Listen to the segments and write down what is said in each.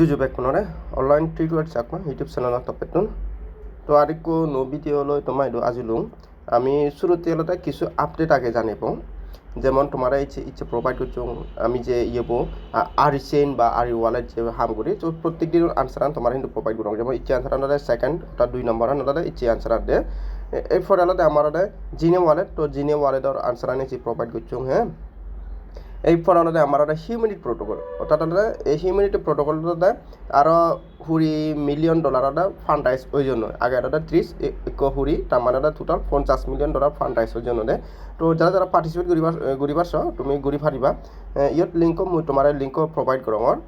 kunore, online treatment sakma youtube channel tapetun তো আরেকো no video লৈ তোমার আজিলুং আমি শুরুতে হলো কিছু আপডেট আগে জানিব যেমন তোমার ইচ্ছে ইচ্ছে প্রোভাইড করছ আমি যে ইয়েবো আর চেইন বা আর ওয়ালেট যে হাম করি তো প্রত্যেক দিন আনসার তোমার কিন্তু প্রোভাইড করো যেমন ইচ্ছে আনসার আনলে সেকেন্ড ওটা দুই নম্বর আনলে ইচ্ছে আনসার দে এরপরে আলাদা আমার জিনে ওয়ালেট তো জিনে ওয়ালেটর আনসার আনি প্রোভাইড করছ হ্যাঁ আমার একটা হিউম্যানিটি প্রোটোকল অর্থাৎ এই হিউম্যানিটি প্রোটোকলটাতে আরও হুড়ি মিলিয়ন ডলার একটা ফান্ড আইস ওই জন্য আগে একটা ত্রিশ হুড়ি তার মানে টোটাল পঞ্চাশ মিলিয়ন ডলার ফান্ড আইস ওই জন্য তো যারা যারা পার্টিসিপেট করিবা করিবার তুমি ঘুরি ফারিবা ইয়ত লিঙ্ক মই তোমার লিঙ্ক প্রোভাইড করো আমার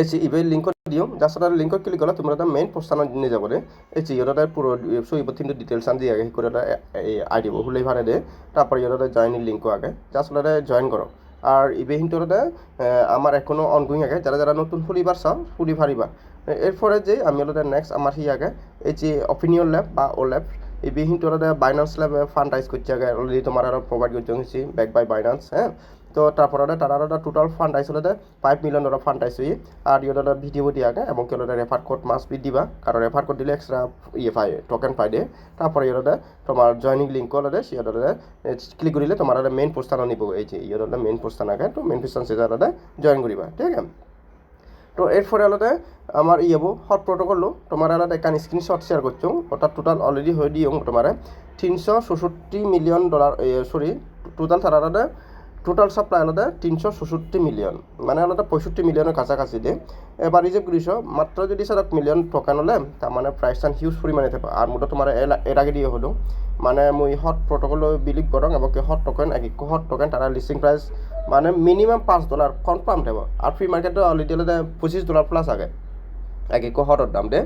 এই যে ইবে লিঙ্ক দিও যার সাথে লিঙ্ক ক্লিক করলে তোমরা একটা মেইন পোস্টানো নিয়ে যাব রে এই যে ইয়োটা পুরো সইব তিনটে ডিটেলস আন দিয়ে করে আই দিব হুলে ভাড়ে দে। তারপর ইয়োটা জয়েন লিঙ্ক আগে। যার সাথে জয়েন করো আর ইবে হিন্টরে আমার এখনও অনগোয়িং আগে। যারা যারা নতুন ফুলিবার চাও, ফুলি ফারিবা এরপরে যে আমি হলো নেক্সট আমার হি আগে, এই যে অপিনিয়ন ল্যাব বা ও ল্যাব এই বিহিনটোরে বাইনান্স ল্যাব ফান্ডাইজ করছে আগে। অলরেডি তোমার আরও প্রোভাইড করছে ব্যাক বাই বাইনান্স হ্যাঁ তো তারপরে তারা টোটাল ফান্ড আইসলে ফাইভ মিলিয়ন ডলার ফান্ড আইসি আর ইয়ে ভিডিও দিয়ে এবং কেউ রেফার কোড মাস বি দিবা, কারণ রেফার কোড দিলে এক্সট্রা ইয়ে পাই টোকেন পাই দিয়ে তারপরে ইয়ে তোমার জয়নিং লিঙ্ক হলে সিয়ে ক্লিক করিলে তোমার মেইন পোস্টান নিব। এই যে ইয়ে মেইন পোস্টান আগে, তো মেইন পোস্টান সে জয়েন করিবা, ঠিক আছে? তো এরপরে আলাদা আমার ইয়েবো হট প্রোটোকল তোমার আলাদা একান স্ক্রিনশট শেয়ার করছ, অর্থাৎ টোটাল অলরেডি হয়ে দিও তোমার। তিনশো ষষট্টি মিলিয়ন ডলার সরি টোটাল তার আলাদা টোটাল সাপ্লাই আলাদা তিনশো ষষট্টি মিলিয়ন মানে আলাদা পঁয়ষট্টি মিলিয়নের কাছাকাছি দিয়ে এবার রিজেভ করিস মাত্র যদি সারা মিলিয়ন টোকেন হলে, তার মানে প্রাইসটান হিউজ পরিমাণে থাকবে। আর মোটা তোমার এর আগে দিয়ে হলো। মানে মুই হট প্রোটোকল বিলিভ করং, এবং হট টোকেন এক হট টোকেন তারা লিস্টিং প্রাইস মানে মিনিমাম পাঁচ ডলার কনফার্ম থাকব আর ফ্রি মার্কেটে অলরেডি হলে পঁচিশ ডলার প্লাস আগে। এক হটর দাম দে।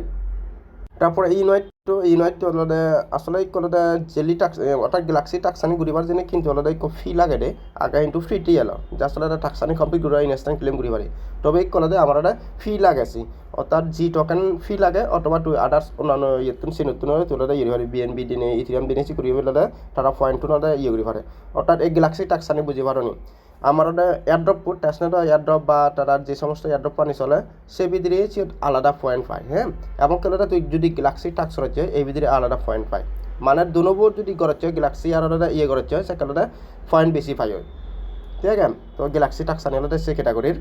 তারপরে ইউনাইটটো ইউনাইটটো অলরে আসলে ইকলরে জেলি টাক্স ওটা গ্যালাক্সি টাক্সানি ঘুরিবার জন্য কিন্তু অলরে ইকো ফি লাগে দে আগে কিন্তু ফ্রিটি এলো যে আসলে টাক্সানি কমপ্লিট ঘুরা ইনস্ট্যান্ট ক্লেম ঘুরিবারে। তবে ইকলরে আমার একটা ফি লাগেছি, অর্থাৎ জি টোকেন ফি লাগে, অথবা টু আদার্স অন্যান্য ইয়েতুন সিনুতুন তোলে ইয়ে পারে বিএনবি দিনে ইথিরিয়াম দিনে ঘুরিয়ে পেলে তারা পয়েন্টটো নলে ইয়ে ঘুরি পারে অর্থাৎ এই গ্যালাক্সি টাক্সানি বুঝি পারি আমার এয়ারড্রপ কোড টেস্টনেটর এয়ারড্রপ বা তারা যে সমস্ত এয়ারড্রপ পানি চলে, সে ভিতরে আলাদা পয়েন্ট পায় হ্যাঁ? এবং কেন তুই যদি গ্যালাক্সি টাক্স রয়েছে এই ভিতরে আলাদা পয়েন্ট পায় মানে দুনোবোৰ যদি গড়ছে গ্যালাক্সি আর ইয়ে গড়ছে সে কেন পয়েন্ট বেশি পাই ঠিক আছে? তো গ্যালাক্সি টাক্স আনি হলে সে ক্যাটাগরির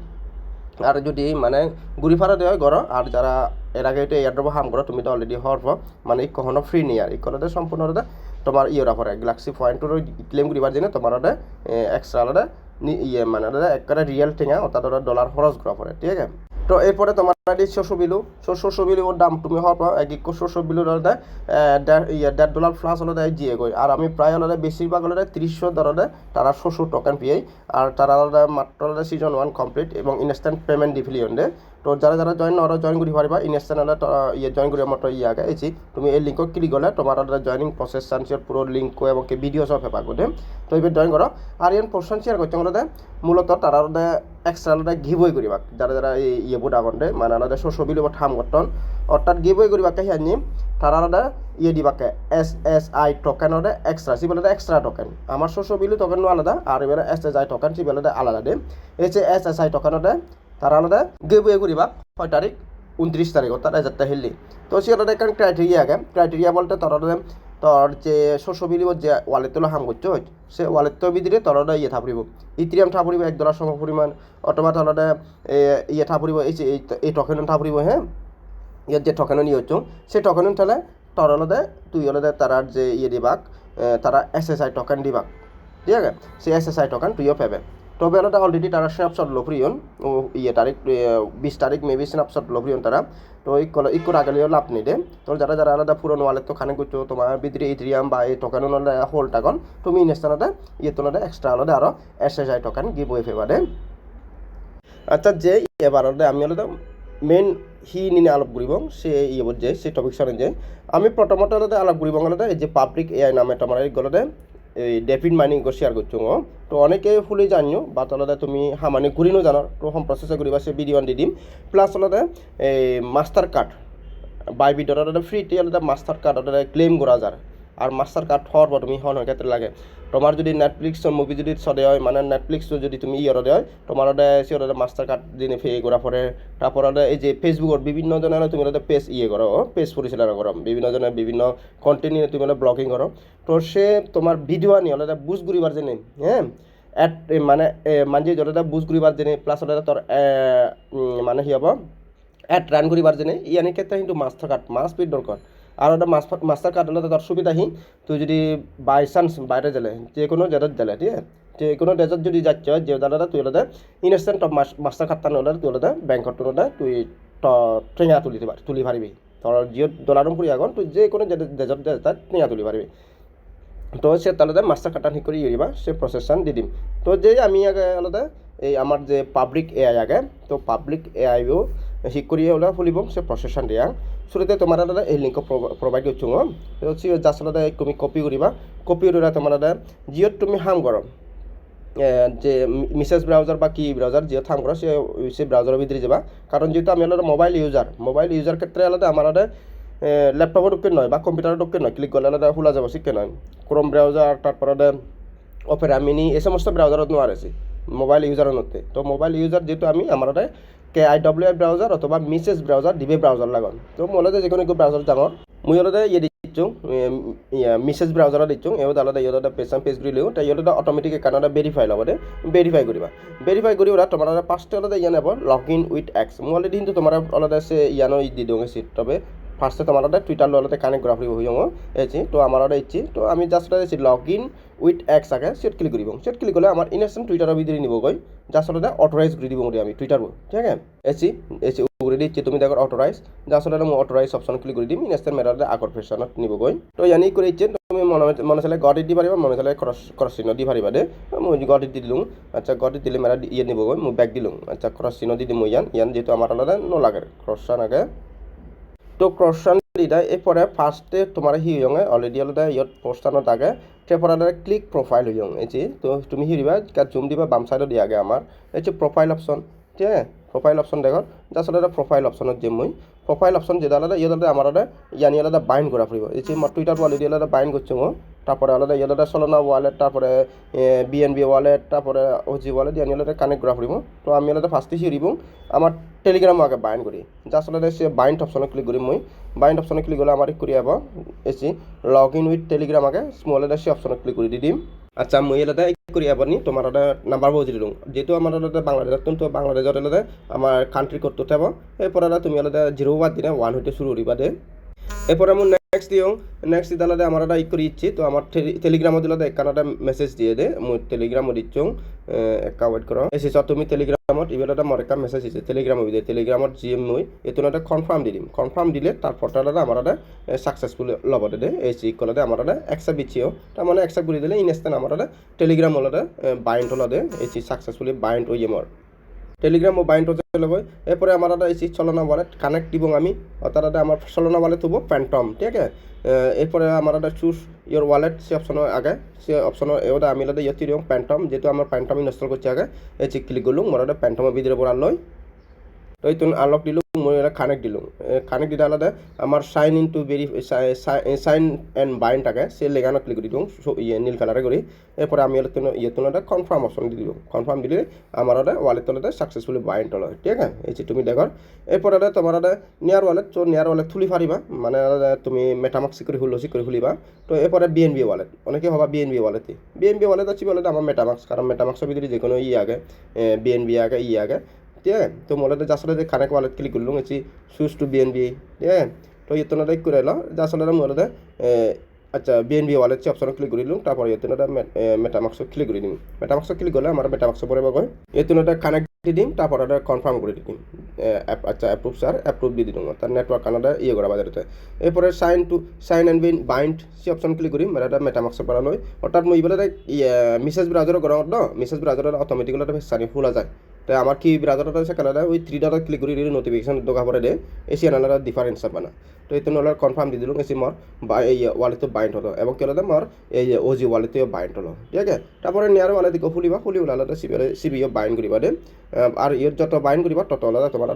আর যদি মানে ঘুরি ফারা দেওয়া করো, আর যারা এর আগে এটা এয়ারড্রপ হাম করো, তুমি তো অলরেডি হওয়ার পর মানে কখনো ফ্রি নেই আর। এই করতে সম্পূর্ণ তোমার ইয়ের পরে গ্যালাক্সি পয়েন্টর ক্লেম করিবার জন্য তোমার এক্সট্রা আলাদা ইয়ে মানে একেবারে রিয়েল ঠেঙা অর্থাৎ ওটা ডলার খরচ করা পড়ে ঠিক আছে? তো এরপরে তোমার শস্য বিলু। শস্য বিলুর দাম, তুমি হওয়ার পর এক একশো শস্য বিলুর হলে ইয়ে দেড় ডলার প্লাস হলে দেয় জিয়ে গই আর আমি প্রায় হলে বেশিরভাগ হলে তিরিশশো ধরলে তারা শস্য টোকেন পেয়েই আর তারা মাত্র সিজন ওয়ান কমপ্লিট এবং ইনস্ট্যান্ট পেমেন্ট ডিফিলিয়ন দে তো যারা যারা জয়েন ওরা জয়েন করি পারিবা ইনস্ট্যান্ট হলে ইয়ে জয়েন করি আমার ইয়ে আগে এসি তুমি এই লিঙ্ক ক্লিক করলে তোমার জয়নিং প্রসেস চান্সিয়ার পুরো লিঙ্ক এবং ভিডিও সব হেপা করে তো এবার জয়েন করো আর ইয়ান পোর্শন শেয়ার করছে আমাদের মূলত তারা এক্সট্রা আলাদা গিভওয়ে করিবা যারা যারা এই ইয়ে বুট আগন্তে মানে আলাদা শস্য বিল ঠাম গঠন অর্থাৎ গিভওয়ে করিবাকে হিয়ানি তারা আলাদা ইয়ে দিবাকে এস এস আই টোকেন ওটা এক্সট্রা সিবেলাদা এক্সট্রা টোকেন আমার শস্য বিলু টোকেন আলাদা। আর এবার এস এস আই টোকেন সিবেলাদা আলাদা দে এই যে এস এস আই টোকেন ওটা তারা আলাদা গিভওয়ে করিবা, ছয় তারিখ উনত্রিশ তারিখ, অর্থাৎ এজারটা হেললি। তো সেটা একটা ক্রাইটেরিয়া আগে ক্রাইটেরিয়া বলতে তোর তোর যে শস্য বিলিব, যে ওয়ালেট তোলা হাম করছ সে ওয়ালেট তো ভিতরে তোর ইয়ে থাপড়িব। ইত্রিয়াম থাপড়িব, এক ডলার সম পরিমাণ, অথবা তোর ইয়ে থাপড়িব, এই এই টকেন থাপড়িব হ্যাঁ? ইয়ার যে টকেন নিয়ে হচ্ছ সেই টকেন তাহলে তোর হলদে তুই হলদে তারার যে ইয়ে দিবাক তারা এস এস আই টকেন দিবাক। ঠিক আছে? সেই এস এস আই টকেন তুইও পাবে। তবে আলাদা অলরেডি তারা স্ন্যাপশট লভরিয়ন। ও ইয়ে তারিখ বিশ তারিখ মেবি স্ন্যাপশট লভরিয়ন তারা। তো এই কল ইকুর আগে লাভ নেই দে। তো যারা যারা আলাদা পুরনো ওয়ালেট তো খানে করছ তোমার ভিতরে ইথ্রিয়াম বা এই টোকেন হলে টাকন তুমি ইনস্টানতে ইয়ে তোলাতে এক্সট্রা আলাদা আরও S S I token giveaway ফেবারে আচ্ছা যে এবার আমি আলাদা মেইন হি নিনে আলাপ করিব, সে ইয়ে যে সেই টপিক সারে যে, আমি প্রথমত আলাদা আলাপ করিব আলাদা, এই যে পাবলিক এআই নামে তোমার এই এই ডেফিড মাইনিং শেয়ার করছ তো অনেকে ফুলি জানিও বা তলাতে তুমি হামানি ঘুরিনো জানো, তো হোম প্রসেসে করিবা সে ভিডিও দি দিম। প্লাস তলাতে মাস্টার কার্ড বাই ভিডিওর ফ্রি টি মাস্টার কার্ড ক্লেম করা যায়। আর মাস্টার কার্ড হওয়ার পর তুমি হন ক্ষেত্রে লাগে। তোমার যদি নেটফ্লিক্সর মুভি যদি চলে হয় মানে নেটফ্লিক্সও যদি তুমি দেয় তোমার ওটা সিওর মাস্টার কার্ড দিনে ফে করা পরে তারপর এই যে ফেসবুকত বিভিন্ন জনের তুমি পেজ ইয়ে করো পেজ পরিচালনা করো বিভিন্ন জনের বিভিন্ন কন্টেন্ট নিয়ে তুমি ব্লগিং করো তো সে তোমার ভিডিও আনি ওটা বুঝ ঘুরিবার জেনে হ্যাঁ এট মানে মানে যতটা বুঝ ঘুরিবার জেনে প্লাস ওটা তোর মানে কি হব এড রান করিবার জেনে ইয়ানি ক্ষেত্রে কিন্তু মাস্টার কার্ড মাস পিট দরকার আর ওটা মাস্টার কার্ড হলে তোর সুবিধা হি। তুই যদি বাই চান্স বাইরে গেলে, যে কোনো জেলত গেলে, ঠিক আছে? যে কোনো ডেজত যদি যাচ্ছ, যে দাদা তুই হলে ইনস্ট্যান্ট মাস্টার কার্ড টানো হলে তুই হলে ব্যাংকত হলে তুই ট্রেঙা তুলি তুলি পারিবি তোর জিও ডলারম করি আগন তুই যে কোনো ডেজত তাত ট্রেঙা তুলি পারিবি তো সে তাহলে মাস্টার কার্ডটা ঠিক করে ইয়ে সে প্রসেসন দি দিম। তো যে আমি আগে আলাদা এই আমার যে পাবলিক এআই আগে, তো পাবলিক এআইও ওলা খুলিব সে প্রসেসন দিয়া শুরুতে তোমার দাদা এই লিঙ্ক প্রোভাইড করছ তো জাস্ট আলাদা তুমি কপি করিবা। কপি করে তোমার দাদা জিঅ'ত তুমি হাম করো। যে মিসেস ব্রাউজার বা কি ব্রাউজার যে থাম করো, সে সে ব্রাউজারের ভিতরে যাবা। কারণ যেহেতু আমি আলাদা মোবাইল ইউজার মোবাইল ইউজার ক্ষেত্রে আলাদা আমার আলাদা ল্যাপটপের ঢুকে নয় বা কম্পিউটারের ঢুকে নয়। ক্লিক করলে আলাদা খোলা যাব শিখে নয়। ক্রোম ব্রাউজার তারপরে অপেরা মিনি এই সমস্ত ব্রাউজারত নোয়ার আছে মোবাইল ইউজারের মধ্যে। তো মোবাইল ইউজার যেহেতু আমি, আমার K I W I browser অথবা মিসেস ব্রাউজার ডিবে ব্রাউজার লাগান। তো মনে যে কোনো একটু ব্রাউজার ডাঙর মুই হলে ইয়ে দিচ্ছুং মিসেস ব্রাউজাৰত দিচ্ছুং এও আলাদা ইহঁতে পেচাম পেজ বুলিলেও তাই ইহঁতে অট'মেটিক একাউণ্ট ভেৰিফাই ল'ব দে ভেৰিফাই কৰিবা। ভেৰিফাই কৰি ওলা তোমাৰ ফাৰ্ষ্ট অলপ ইয়ান হ'ব লগ ইন উইথ এক্স মই অলৰেডি কিন্তু তোমাৰ অলপ আছে ইয়ানো দি দিওঁ এসি তবে ফার্স্টে তোমার টুইটার লোতে কানেক্ট করা ফুরিব হইও এসি তো আমার ইচ্ছি তো আমি just log in with X আগে সেট ক্লিক করিব সেট ক্লিক করলে আমার ইনস্ট্যান্ট টুইটারের ভিতরে নিব গই জাস্ট অথরাইজ করে দিব আমি টুইটার ঠিক আছে? এসি এসি উগরে দিচ্ছি তুমি দেখো অথরাইজ জাস্ট মই অথরাইজ অপশন ক্লিক করে দিম ইনস্ট্যান্ট মেরাতে আগর ফেশনত নিব গই তো ইয়ানি করে ইচ্ছে তুমি মনে মনে চালে গড দি পারিবা মনে চালে ক্রস ক্রস চিহ্ন দি পারিবা দে। মই গড দি দিলুং আচ্ছা গড দিলে মেরা ইয়ে নিব গই মই ব্যাক দিলুং আচ্ছা ক্রস চিহ্ন দি দিম ইয়ান ইয়ান যেহেতু আমার আলাদা নলাগে চান আগে। তো ক্রশন দিদা এরপরে ফার্স্টে তোমার হি হইয়ঙে অলরেডি আলাদা ইয়ত পোস্টানত আগে। আলাদা ক্লিক প্রোফাইল হইয়ং এই তো তুমি হিরিবা কার জুম দিবা, বাম সাইডত দিয়ে আগে আমার এই যে প্রোফাইল অপশন ঠিক আছে? প্রোফাইল অপশন দেখো জাস্ট আলাদা প্রোফাইল অপশনত যে মই। প্রোফাইল অপশন যেটা আলাদা ইয়ে আলাদা আমার আলাদা ইয়ানি আলাদা বাইন্ড করা ফুরিব এই যে আমার টুইটার অলরেডি আলাদা বাইন্ড করছ তারপরে আলাদা ইয়ে আলাদা সলনা ওয়ালেট তারপরে বিএনবি ওয়ালেট তারপরে ওজি ওয়ালেট ইয়ানি আলাদা কানেক্ট করা ফুরিব তো আমি আলাদা ফার্স্টে হিরিব আমার টেলিগ্রাম আগে বাইন্ড করি জাস্ট আলাদা সে বাইন্ড অপশনে ক্লিক করি মই। বাইন্ড অপশনে ক্লিক করলে আমার করি আবার এসি লগ ইন উইথ টেলিগ্রাম আগে স্মল এটা সে অপশনে ক্লিক করে দিম। আচ্ছা মই এলাদা করি আবার নি তোমার এটা নাম্বার বজি দিলুম যেহেতু আমার আলাদা বাংলাদেশ তো বাংলাদেশত আলাদা আমার কান্ট্রি করতে থাকব এরপর তুমি আলাদা জিরো বাদ দিনে ওয়ান হইতে শুরু করিবা দে। এরপরে আমি দিও নেক্সট দিতে আলাদা আমার একটা ই করে ইচ্ছি, তো আমার টেলিগ্রামত দিলে একান মেসেজ দিয়ে দে, মই টেলিগ্রামত দিচ্ছুং একা ওয়েট করো এসে এসেছ তুমি টেলিগ্রামত ইবেল এটা মোৰ এটা মেছেজ দিছে টেলিগ্রামত দিয়ে টেলিগ্রামত জি এম মই, এইটো এটা কনফাৰ্ম দি দিম। কনফাৰ্ম দিলে তাৰ ফটো এটা আমাৰ এটা ছাকচেছফুল লগতে দে, এই চি কলতে আমাৰ এটা একচেপ্ট দিছিও তাৰমানে একচেপ্ট কৰি দিলে ইনষ্টেণ্ট আমাৰ এটা টেলিগ্রাম হলতে বাইণ্ড হলতে এই চি ছাকচেছফুলি বাইণ্ড হৈ মোৰ টেলিগ্রাম ও বাইন্ড হতে লগে এরপরে আমার একটা এই চলনা ওয়ালেট কানেক্ট দিব আমি। এটা আমার চলনা ওয়ালেট হব ফ্যান্টম ঠিক আছে? এরপরে আমার একটা চুজ ইয়োর ওয়ালেট সে অপশনের আগে। সে অপশনের ওটা আমি এটা ইয়ে দিও প্যান্টম যেহেতু আমার প্যান্টম ইনস্টল করছি আগে। এই চিক ক্লিক করলুম মোর একটা প্যান্টমের ভিতরে পড়া লই তো এই তুমি আনলক দিলুম। মই এটা কানেক্ট দিলুম কানেক্ট দিলে আলাদা আমার sign in to very sign and bind থাকে সে লেগানো ক্লিক করে দিও ইয়ে নীল কালারে করি। এরপরে আমি এটা ইয়ে তুমি একটা কনফার্ম অপশন দিয়ে দিব কনফার্ম দিলে আমার ওটা ওয়ালেট তোলাতে সাকসেসফুলি বাইন্ড হলো, ঠিক আছে? এই যে তুমি দেখো। এরপরে তোমার এটা নিয়ার ওয়ালেট তো নিয়ার ওয়ালেট তুলি পারিবা মানে তুমি মেটামাক্সি করে খুলছি করে খুলিবা। তো এরপরে বিএনবি ওয়ালেট অনেকে হবা বিএনবি ওয়ালেটে বিএনবি ওয়ালেট আছে বলে আমার মেটামাক্স কারণ মেটামাক্সের ভিতরে যে কোনো ই আগে বিএনবি আগে, ই আগে। মোলাতে যাসলে যে কানেক্ট ওয়ালেট ক্লিক করলুম এসি সুজ টু বিএনবি ঠিক আছে? তো ইয়ে না করে এলো যাসলে মোলাতে আচ্ছা বিএনবি ওয়ালেট সে অপশন ক্লিক করিলুম তারপরে ইয়ে এটা মেটামাক্স ক্লিক করে দিম। মেটামাক্স ক্লিক করলে আমার মেটামাক্স পরে বগয় ইয়ে এটা কানেক্ট দি দিম, তারপর এটা কনফার্ম করে দিম। আচ্ছা অ্যাপ্রুভ স্যার অ্যাপ্রুভ দিয়ে দিলাম। তার নেটওয়ার্ক কানাডা ইয়ে করা বাজারেতে। এরপরে sign to sign and bin bind say option click করি মানে এটা মেটামাক্স পড়া লয় অর্থাৎ মই ইবেলে মেসেজ ব্রাউজারও করা ন মেসেজ ব্রাউজারের অটোমেটিক এটা সানি খোলা যায়। তো আমার কি ব্রাউজারটা আছে কানাডা, ওই থ্রি ডট ক্লিক করে নোটিফিকেশন দোকা পরে দে এসি আনালার ডিফারেন্স পানা তো এই নলার কনফার্ম দি দিলুম এসি মর এই ওয়ালেটে বাইন্ড হলো। এবং কেলাতে মর এই ওজি ওয়ালেটে বাইন্ড হলো। ঠিক আছে? তারপরে নিয়ার ওয়ালেট দিকে খুলিবা, খুলি ওলালে সিবিও বাইন্ড করিবা দে আর ইয়ের যত বাইন্ড করিবা তত ওলালে তোমার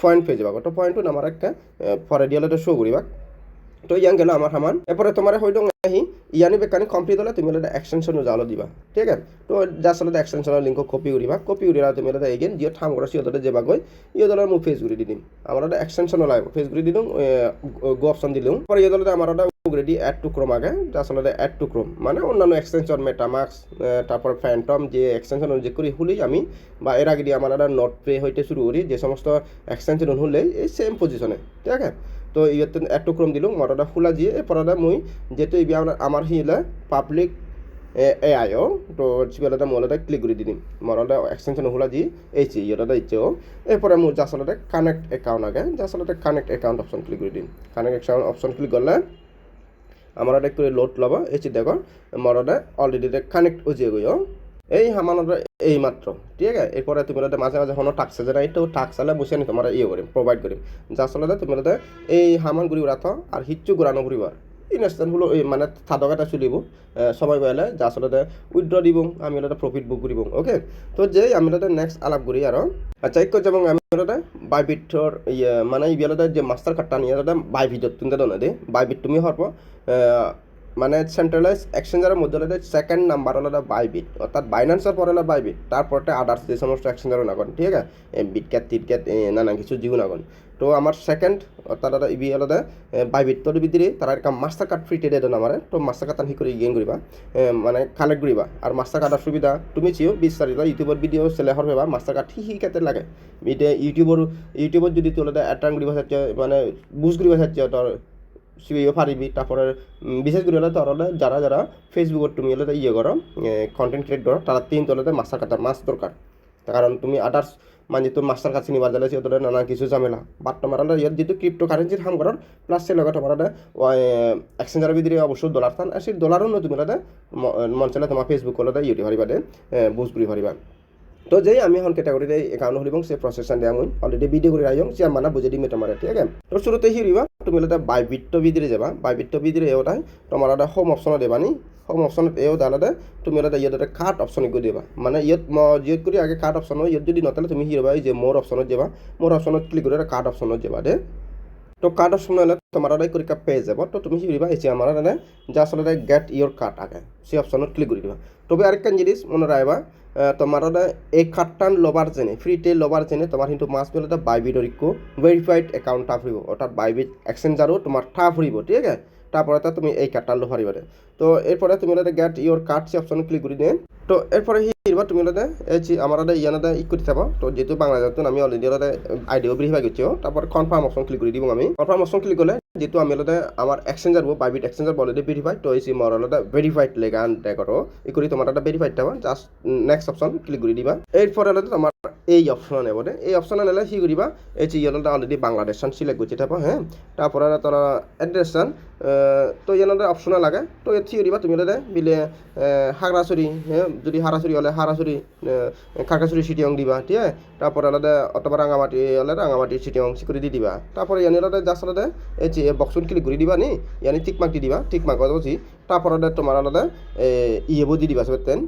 পয়েন্ট পেয়ে যাবা। তো পয়েন্টটো আমার একটা ফরে দিয়ালে শো করিবা তো ইয়ান গেল আমার সামান। এরপরে তোমার হয়ে দং আহি, ইয়ানি বেকানি কমপ্লিট হলে তুমি হলে এক্সটেনশন জালো দিবা, ঠিক আছে? তো যার সাথে এক্সটেনশনের লিঙ্ক কপি করিবা কপি করিলা তুমি হলে এগেন যে ঠাম করা সিহঁতে যে বাগৈ ইহঁতলে মই ফেচ কৰি দি দিম। আমাৰ এটা এক্সটেনশন লাগিব ফেচ কৰি দি দিওঁ গো অপশ্যন দিলোঁ পরে ইহঁতলে আমাৰ এটা অলরেডি অ্যাড টু ক্রোম আগে যা আসলে অ্যাড টু ক্রোম মানে অন্যান্য এক্সটেনশন মেটামাক্স তারপর ফ্যান্টম যে এক্সটেনশন যে করি হলেই আমি, বা এর আগে দিয়ে আমার একটা নোট পে হইতে শুরু করি যে সমস্ত এক্সটেনশন হলে এই সেম পজিশনে ঠিক আছে? তো ইয়াতে অ্যাড টু ক্রোম দিলোঁ মরটা খোলা দিয়ে এরপরে মুই যেহেতু এই আমার হিলে পাবলিক এ আই ও তো চিবেলাতে মলতে ক্লিক করে দিম। মরলে এক্সটেনশন খোলা দি এইছি ইয়েটা ইচ্ছে এরপরে মোৰ আচলতে কানেক্ট একাউণ্ট আগে যে আচলতে কানেক্ট একাউণ্ট অপশ্যন ক্লিক কৰি দিম। কানেক্ট একাউণ্ট অপশ্যন ক্লিক করলে আমার এটা করে লোড লব এসি দেখো মরদে অলরেডি কানেক্ট উজিয়ে গই এই সামানত এই মাত্র, ঠিক আছে? এরপরে তুমি ওদের মাঝে মাঝে হনো টাক্স আছে না এইটাও টাক্স আলে মুছে নি তোমার ইয়ে করিম প্রোভাইড করিম যা আসলে তুমি ওদের এই হামান ঘুরি রাথ আর হিচ্ছু ঘুরানো ঘুরিবার এই মানে থাদক এটা চলিব সময় পাইলে যা আসলে উইথড্র দিব, আমি ওটা প্রফিট বুক করিব ওকে তো যে আমি ওটা নেক্সট আলাপ করি আর আচ্ছা এক এবং আমি ওটা বাইবিটর ইয়ে মানে ইবিয়ালতে যে মাস্টার কার্ডটা নিয়ে ওটা বাইবিটত তুমি দনে দে বাইবিট তুমি হরব মানে সেন্ট্রালাইজ এক্সচেঞ্জারের মধ্যে হলে সেকেন্ড নাম্বার হলো বাইবিট অর্থাৎ বাইন্যান্সের পরে হলো বাইবিট তারপরে আদার্স যে সমস্ত এক্সচেঞ্জারও না করেন ঠিক আছে? বিটক্যাট টিটক্যাট নানা কিছু জিও না করেন তো আমার সেকেন্ড অর্থাৎ ইবি হলো বাইবিট তোর ভিতরে, তারা একটা মাস্টার কার্ড ফ্রি টেডে দেন আমার, তো মাস্টার কার্ড হি করে গেইন করিবা? মানে কালেক্ট করিবা। আর মাস্টার কার্ডের সুবিধা, তুমি চিও বিচারিবা ইউটিউবর ভিডিও সেলে হরবা মাস্টার কার্ড হি কেতে লাগে। ইউটিউবর ইউটিউবত যদি তোলে এটার্ন করিবা চাচ্ছে মানে বুজ করিবা চাচ্ছে তোর সিবিও পারিবি তারপরে বিশেষ করে হলে তোর হলে যারা যারা ফেসবুকত তুমি হলে ইয়ে করো কন্টেন্ট ক্রিয়েট করো, তারা তিন তোলাতে মাস্টার কার্ড মাস দরকার। কারণ তুমি আদার্স মানে তো মাস্টার কাছে নিবার যালে সিহঁতৰ নানা কিছু ঝামেলা। বাট তোমাৰ ইয়াত যিটো ক্ৰিপ্টো কাৰেঞ্চিৰ কাম কৰাৰ প্লাছ সেই লগত তোমাৰ এক্সচেঞ্জাৰৰ ভিতরে অবশ্য ডলার থান। আর সেই ডলারও ন তুমি মন চাইলে তোমার ফেসবুকলতে ইউটি পারিবা দে বুজ কৰি পারিবা তো যেই আমি এখন ক্যাটাগরিতে একাউন্ট হলিবং সে প্রসেসন দেয়া মুই অলরেডি ভিডিও করে রাইম সে মানা বুঝে দিম তোমার ঠিক আছে? তো শুরুতে হিরিবা তুমি হলে বাইবিট্ট ভিতরে যাবা বাইবিট্ট ভিতরে এওটাই তোমার একটা হোম অপশন দেবানি হোম অপশনত এও দালাতে তুমি হলে ইয়াত এটা কার্ড অপশন করে দিবা। মানে ইয়াত যিহেতু করে আগে কার্ড অপশন ইয়াত যদি নতালে তুমি হিরবা এই যে মোর অপশনত যাবা মোর অপশনত ক্লিক করে কার্ড অপশনত যাবা দে তো কার্ডের সময় হলে তোমার আদায় করে পেয়ে যাব। তো তুমি কি এই যে আমার মানে যা আসলে গেট ইয়োর কার্ড আগে। সেই অপশনত ক্লিক করে দিবা। তবে আরেকটা জিনিস মনে রাখবা তোমার এই কার্ডটান লবার জেনে ফ্রিতে লবার জেনে তোমার কিন্তু মাস পেলে বাইবিটর ইকো ভেরিফাইড একাউন্ট টা ফুরিব অর্থাৎ বাইবিট এক্সচেঞ্জারও তোমার ঠা ফুরিব ঠিক আছে? তারপরে তুমি এই কার্ডটা লো পারিবারে তো এরপরে তুমি গেট ইয়োর কার্ড সে অপশন ক্লিক করে দিয়ে তো এরপরে হিরবা, তুমি এই আমার ইয়ানাদে ই করে থাকো। তো যেহেতু বাংলাদেশ আমি অলরেডি আইডিও ভেরিফাই করছি তারপর কনফার্ম অপশন ক্লিক করে দিব আমি। কনফার্ম অপশন ক্লিক করলে যেহেতু আমি ওলাদে আমার exchanger Bybit exchanger already verified তো এই মোর ওলাদে ভেরিফাইড লেগা দেখো ই করে তোমার একটা ভেরিফাইড থাকো জাস্ট নেক্সট অপশন ক্লিক করে দিবা। এরপরে ওলাদে তোমার এই অপশন নেব এই অপশন নিলে সি করিবা? এই যে ইয়েলোটা অলরেডি বাংলাদেশ সিলেক্ট করছে থাকো হ্যাঁ? তারপরে তোরা অ্যাড্রেস তো ইয়ানোদের অপশনে লাগে। তো থিওরি বা তুমি হলে বিলে হাগরাছড়ি হ্যাঁ যদি হারাছড়ি হলে হারাছড়ি খাগড়াছড়ি সিটিং দিবা, ঠিক আছে? তারপরে আলাদা অথবা রাঙামাটি হলে রাঙামাটি সিটিং সিকুরি দি দিবা। তারপরে ইয়ানি আলাদা জাস্ট আলাদা এই যে বক্সন ক্লিক করে দিবা নি, ইয়ানি টিক মার্ক দি দিবা টিক মার্ক বলছি তারপরে তোমার আলাদা ইয়েবো দি দিবা সব তেন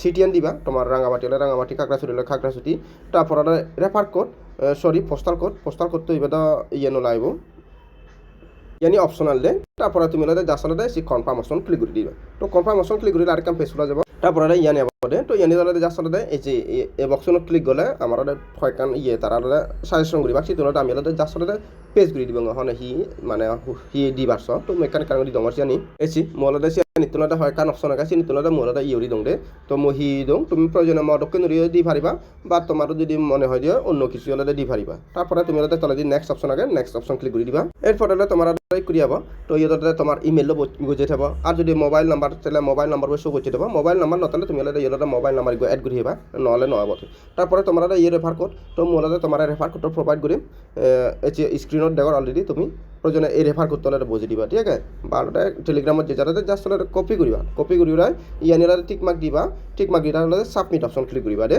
সিটিয়ান দিবা তোমার রাঙামাটি হলে রাঙামাটি খাগড়াছড়ি হলে খাগড়াছড়ি তারপর refer code sorry postal code postal code তো এবার ইয়ে নলাইব ইয়ানি অপশনাল দে তারপরে তুমি জাস্ট হলে সে কনফার্ম ক্লিক করে দিবা। তো কনফার্মেশন ক্লিক করে আরেকটা পেজ খোলা যাব। তারপরে ইয়ানি আবার তো ইয়ানি হলে জাস্ট হলে এই যে, এই বক্সনত ক্লিক গলে আমার ছয়খান ইয়ে তারা হলে সাজেশন করিবা সেই তুলনাতে আমি হলে জাস্ট হলে পেজ করে দিব। হনে হি মানে হি দি বারছ তো মেকানিক কারণ দি দঙর সিয়ানি এসি মলতে সিয়ানি তুলনাতে হয় কান অপশন আছে সিনি তুলনাতে মলতে ইউরি দং দে। তো মই হি দং তুমি প্রয়োজনে মদককে নড়িয়ে দি পারিবা বা তোমার যদি মনে হয় দিয়ে, অন্য কিছু হলে দি পারিবা তারপরে তুমি হলে তলে দি নেক্সট অপশন আগে নেক্সট অপশন ক্লিক করে দিবা। এরপর তোমার করি যাব তো ইয়েতে তোমার ইমেলও বুঝে থাকব। আর যদি মোবাইল নাম্বার তাহলে মোবাইল নাম্বার শো করছে দেবো মোবাইল নাম্বার নতালে তুমি হলে ইয়েতে মোবাইল নাম্বার এড কৰি আহিবা নহলে নহ'ব তারপরে তোমার ইয়ে রেফার কোড তো মোলাতে তোমার রেফার কোডটো প্রোভাইড করি এই স্ক্রিনত দেখো অলরেডি তুমি প্রয়োজনে এই রেফার করতে হলে বুঝে দিবা, ঠিক আছে? বারোটা টেলিগ্রামত যে যাতে জাস্ট হলে কপি করিবা কপি করি ইয়ানিলা টিক মার্ক দিবা টিক মার্ক দিটা হলে সাবমিট অপশন ক্লিক করিবা দে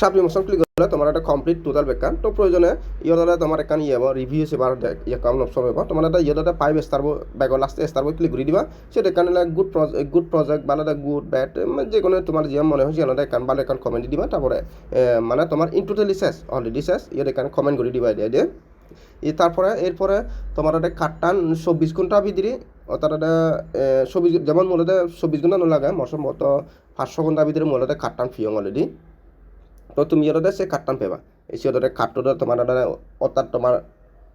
সাবমিট অপশন ক্লিক করলে তোমার একটা কমপ্লিট টোটাল বেকার। তো প্রয়োজনে ইয়ে তোমার একান ইয়ে রিভিউ সেবার একাউন্ট অপশন হব। তোমার একটা ইয়ে ফাইভ স্টার ব্যাগর লাস্টে স্টার ক্লিক করে দিবা। সেটা এখানে গুড গুড প্রজেক্ট বা একটা গুড ব্যাড যে কোনো তোমার যে মনে হয় সেখানে একান ভালো একান কমেন্ট দিবা। তারপরে মানে তোমার ইন টোটালি শেষ অলরেডি শেষ ইয়ে এখানে কমেন্ট করে দিবা দিয়ে দিয়ে তারপরে, এরপরে তোমার একটা কাটটান চব্বিশ ঘণ্টা ভিতরে অর্থাৎ একটা চব্বিশ, যেমন মূলত চব্বিশ ঘণ্টা নলাগে মতো পাঁচশো ঘণ্টা ভিতরে মূলত কাটটান ফিয়ং অলরেডি তো তুমি ইয়াতে সে কাটটান পেবা এই সিহঁতে কাটটোতে তোমাৰ এটা অৰ্থাৎ তোমাৰ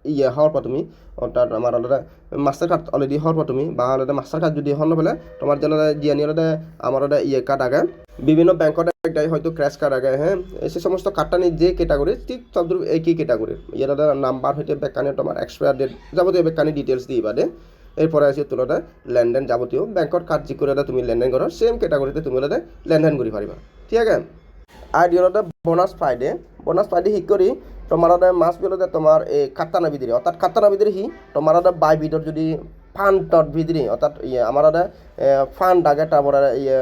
ইয়ে হওয়ার পর তুমি অর্থাৎ আমার অলরেডি মাস্টার কার্ড অলরেডি হওয়ার পর তুমি বা অলরেডি মাস্টার কার্ড যদি হন পেলে তোমার যেন জিয়ানি অলরেডি আমার ইয়ে কার্ড আগে বিভিন্ন ব্যাংকত একটা হয়তো ক্র্যাশ কার্ড আগে হ্যাঁ সে সমস্ত কার্ডটা নিয়ে যে ক্যাটাগরি ঠিক সব একই ক্যাটাগরি ইয়ার নাম্বার হইতে বেকানি তোমার এক্সপায়ার ডেট যাবতীয় বেকানি ডিটেলস দিয়ে বাদে এরপরে আছে তোলাটা লেনদেন যাবতীয় ব্যাংকত কার্ড যি করে তুমি লেনদেন করো সেম ক্যাটাগরিতে তুমি লেনদেন কৰি পাৰিবা ঠিক আছে আর দিনতে বোনাস ফ্রাইডে বোনাস ফ্রাইডে হি করি তোমার মাছ বিলতে তোমার এই কাত্তানা ভিতরে অর্থাৎ কাত্তানা ভিতরে হি তোমার বাই ভিতর যদি ফান্ডর ভিতরে অর্থাৎ ইয়ে আমার ফান্ড আগে ইয়ে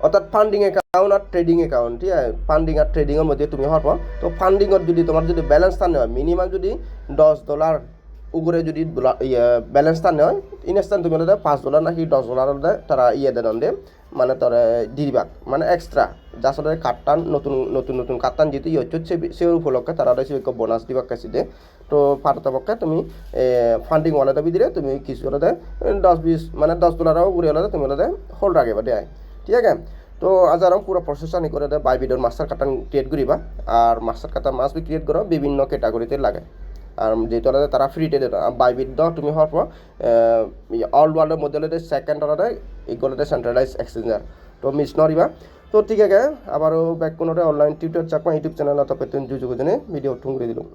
অর্থাৎ ফান্ডিং অ্যাকাউন্ট আর ট্রেডিং অ্যাকাউন্ট ঠিক আছে? ফান্ডিং আর ট্রেডিংয়ের মধ্যে তুমি হওয়ার পর তো ফান্ডিংয়ের যদি তোমার যদি ব্যালেন্স থাকতে হয় মিনিমাম যদি দশ ডলার উপরে যদি ব্যালেন্স থাকতে হয় ইনস্ট্যান্ট তুমি পাঁচ ডলার নাকি দশ ডলার তারা ইয়ে দেন দে। মানে তারা দিবা মানে এক্সট্রা যার সাথে কাটটান নতুন নতুন নতুন কাটটান যেহেতু ইয়ে হচ্ছে সে উপলক্ষে তারা হচ্ছে বোনাস দিবা কাছে দে তো পারতপক্ষে তুমি ফান্ডিং ওয়ালেতে ভিতরে তুমি কিছু হলে দশ বিশ মানে দশ ডলারও উপরে হলে তুমি হলে হোল্ড রাখিবা দেয়। ঠিক আছে? তো আজ আরাম পুরো প্রসেস আনি করে দেয় বাই ভিডিওর মাস্টার কাটান ক্রিয়েট করিবা, আর মাস্টার কাটা মাছ বি ক্রিয়েট করো, বিভিন্ন ক্যাটাগরিতে লাগে। আর যেহেতু হলে তারা ফ্রিতে দেয় বাই বিড দাও তুমি হওয়ার পর অল ওয়ার্ল্ডের মধ্যে হলে সেকেন্ড অর্ডারে এগুলো সেন্ট্রালাইজ এক্সচেঞ্জার তো মিস নরিবা তো ঠিক আছে, আবারও ব্যাক কোনো online tutor Chakma YouTube channel তো পেতেন জুজুগুজনে ভিডিও ঠুঙ্গে দিলাম